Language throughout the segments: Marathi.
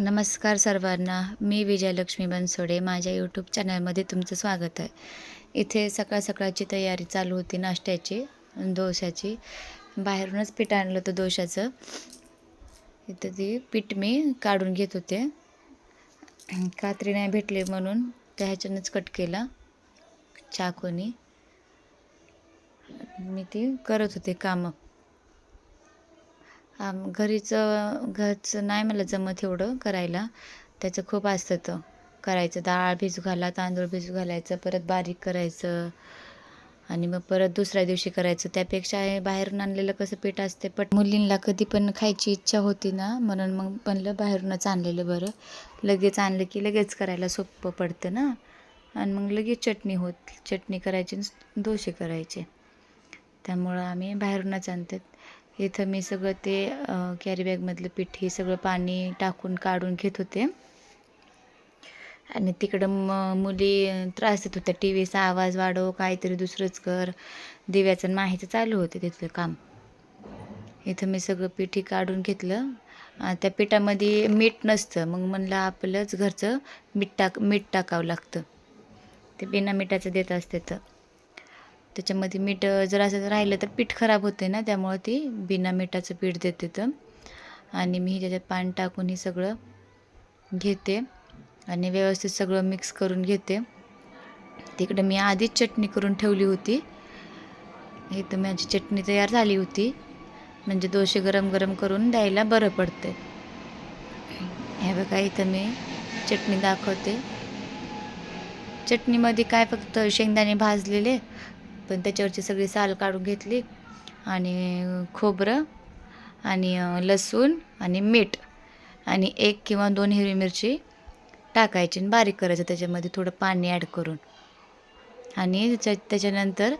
नमस्कार सर्वांना. मी विजयलक्ष्मी बनसोडे. माझ्या यूट्यूब चॅनलमध्ये तुमचं स्वागत आहे. इथे सकाळ सकाळची तयारी चालू होती नाश्त्याची दोशाची बाहेरूनच पीठ आणलं होतं दोशाचं इथं ती पीठ मी काढून घेत होते. कात्री नाही भेटली म्हणून त्या ह्याच्यानंच कट केला. चाकूनी मी ती करत होते कामं. घरीचं घरचं नाही मला जमत एवढं करायला. त्याचं खूप असतं तर. करायचं डाळ भिजू घाला तांदूळ भिजू घालायचं परत बारीक करायचं. आणि मग परत दुसऱ्या दिवशी करायचं. त्यापेक्षा हे बाहेरून आणलेलं कसं पीठ असते पट मुलींना कधी पण खायची इच्छा होती ना म्हणून मग म्हणलं बाहेरूनच आणलेलं बरं. लगेच आणलं की लगेच करायला सोपं पडतं ना. आणि मग लगेच चटणी होत चटणी करायची आणि करायचे. त्यामुळं आम्ही बाहेरूनच आणतात. इथं मी सगळं ते कॅरीबॅगमधलं पीठ हे सगळं पाणी टाकून काढून घेत होते. आणि तिकडं म मुली त्रास देत होत्या. टी व्हीचा आवाज वाढव काहीतरी दुसरंच कर. दिव्याचं आणि चालू होते तिथलं काम. इथं मी सगळं पिठी काढून घेतलं. त्या पिठामध्ये मीठ नसतं. मग म्हणलं आपलंच घरचं मीठ टाक मीठ टाकावं लागतं. ते बिना मिठाचं देत असते तर. त्याच्यामध्ये मीठ जर असं राहिलं तर पीठ खराब होते ना त्यामुळं ती बिना मिठाचं पीठ देते तर. आणि मी त्याच्यात पाणी टाकून हे सगळं घेते आणि व्यवस्थित सगळं मिक्स करून घेते. तिकडं मी आधीच चटणी करून ठेवली होती. हे तर माझी चटणी तयार झाली होती. म्हणजे दोशे गरम गरम करून द्यायला बरं पडते हे बघा इथं मी चटणी दाखवते. चटणीमध्ये काय फक्त शेंगदाणे भाजलेले पण त्याच्यावरची सगळी साल काढून घेतली आणि खोबरं आणि लसूण आणि मीठ आणि एक किंवा दोन हिरवी मिरची टाकायची आणि बारीक करायचं त्याच्यामध्ये थोडं पाणी ॲड करून. आणि त्याच्या त्याच्यानंतर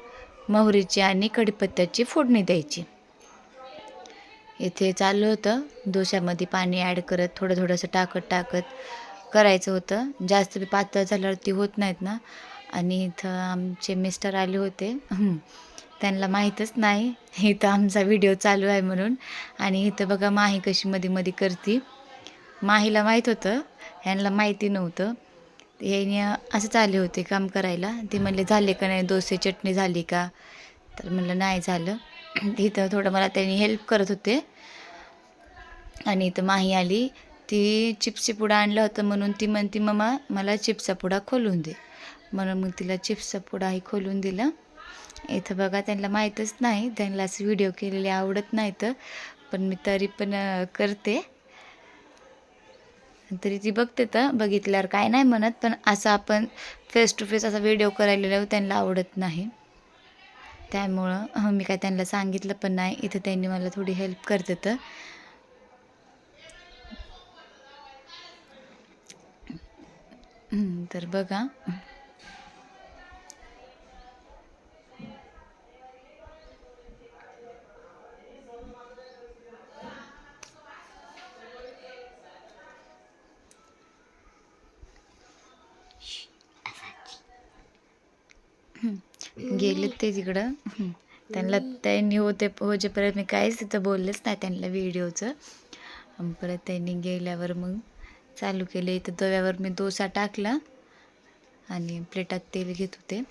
मोहरीची आणि कढीपत्त्याची फोडणी द्यायची. इथे चाललं होतं. दोश्यामध्ये पाणी ॲड करत थोडं थोडंसं टाकत टाकत करायचं होतं. जास्त बी पातळ झाल्यावर ती होत नाहीत ना. आणि इथं आमचे मिस्टर आले होते. त्यांना माहीतच नाही. इथं आमचा व्हिडिओ चालू आहे म्हणून. आणि इथं बघा माही कशी मध्ये मध्ये करते. माहीला माहीत होतं. ह्यांना माहिती नव्हतं. याने असंच आले होते काम करायला. ते म्हणले झाले का नाही? डोसे चटणी झाली का? तर म्हणलं नाही झालं. इथं थोडं मला त्यांनी हेल्प करत होते. आणि इथं माही आली. ती चिप्सची पुडा आणलं होतं म्हणून ती म्हणती मम्मा मला चिप्सचा पुडा खोलून दे. म्हणून मग तिला चिप्सचा पुडाही खोलून दिला. इथं बघा त्यांना माहीतच नाही. त्यांना असं व्हिडिओ केलेले आवडत नाही तर. पण मी तरी पण करते. तरी ती बघते तर. बघितल्यावर काय नाही म्हणत पण असं आपण फेस टू फेस असा व्हिडिओ करायला त्यांना आवडत नाही. त्यामुळं मी काय त्यांना सांगितलं पण नाही. इथं त्यांनी मला थोडी हेल्प करते तर. तर बघा. गेले ते तिकडं त्यांना त्यांनी होते होजेपर्यंत मी काहीच तिथं बोललेच नाही त्यांना व्हिडिओचं. परत त्यांनी गेल्यावर मग चालू केले. इथं तव्यावर मी डोसा टाकला आणि प्लेटात तेल घेत होते.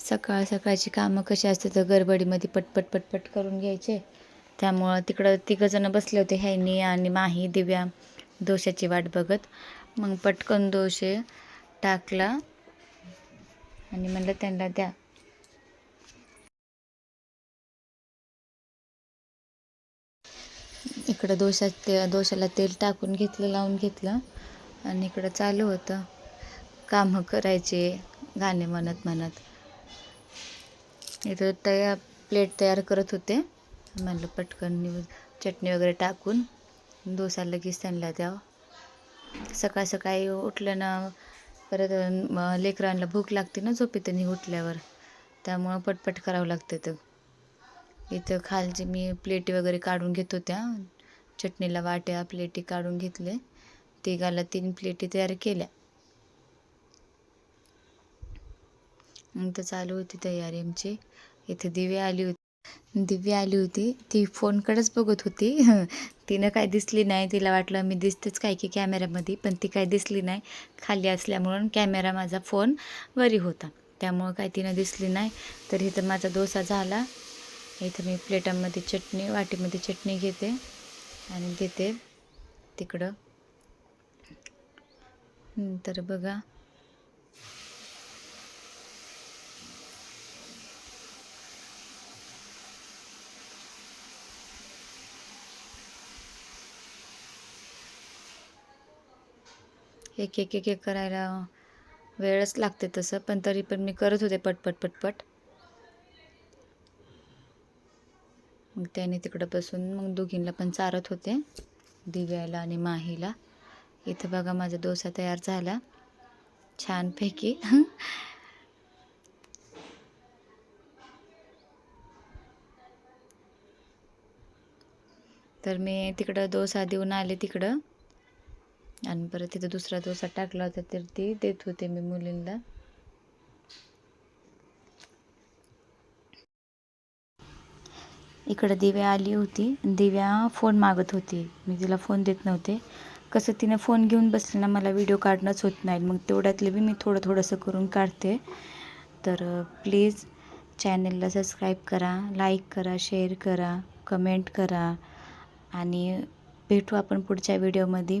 सकाळ सकाळची कामं कशी असते तर गडबडीमध्ये पटपट पटपट करून घ्यायचे. त्यामुळं तिकडं तिघंजणं बसले होते ह्यानी आणि माही दिव्या दोशाची वाट बघत. मग पटकन दोशे टाकला. आणि म्हणलं त्यांना द्या. इकडं दोशा ते दोशाला तेल टाकून घेतलं लावून घेतलं. आणि इकडं चालू होतं. कामं करायचे गाणे म्हणत म्हणत. इथं तया प्लेट तयार करत होते. म्हणलं पटकन चटणी वगैरे टाकून डोसा लगेच त्यांना द्यावं. सकाळ सकाळी उठलं ना परत लेकरांना भूक लागते ना झोपेतनी उठल्यावर. त्यामुळं पटपट करावं लागतं तर इथं खालची मी प्लेटी वगैरे काढून घेत होत्या. चटणीला वाट्या प्लेटी काढून घेतले. तिघाला तीन प्लेटी तयार केल्या. मग तर चालू होती तयारी आमची. इथे दिवे आली होती. दिव्या आली होती. ती फोनकडेच बघत होती. तिनं काय दिसली नाही. तिला वाटलं मी दिसतेच काय की कॅमेऱ्यामध्ये पण ती काय दिसली नाही. खाली असल्यामुळं कॅमेरा माझा फोन वरी होता. त्यामुळं काय तिनं दिसली नाही. तर इथं माझा डोसा झाला. इथं मी प्लेटामध्ये चटणी वाटीमध्ये चटणी घेते आणि देते तिकडं. तर बघा एक एक एक एक करायला वेळच लागते तसं पण तरी पण मी करत होते पटपट पटपट मग त्याने तिकडं बसून मग दोघींना पण चारत होते दिव्याला आणि माहीला. इथं बघा माझा डोसा तयार झाला. छानपैकी. तर मी तिकडं डोसा देऊन आले तिकडं. आणि परत तिथं दुसरा डोसा टाकला होता तर ती देत होते मी मुलींना. इकडं दिव्या आली होती. दिव्या फोन मागत होती. मी तिला फोन देत नव्हते. कसं तिने फोन घेऊन बसले ना मला व्हिडिओ काढणंच होत नाही. मग तेवढ्यातले बी मी थोडं थोडंसं करून काढते. तर प्लीज चॅनलला सबस्क्राईब करा लाईक करा शेअर करा कमेंट करा आणि भेटू आपण पुढच्या व्हिडिओमध्ये.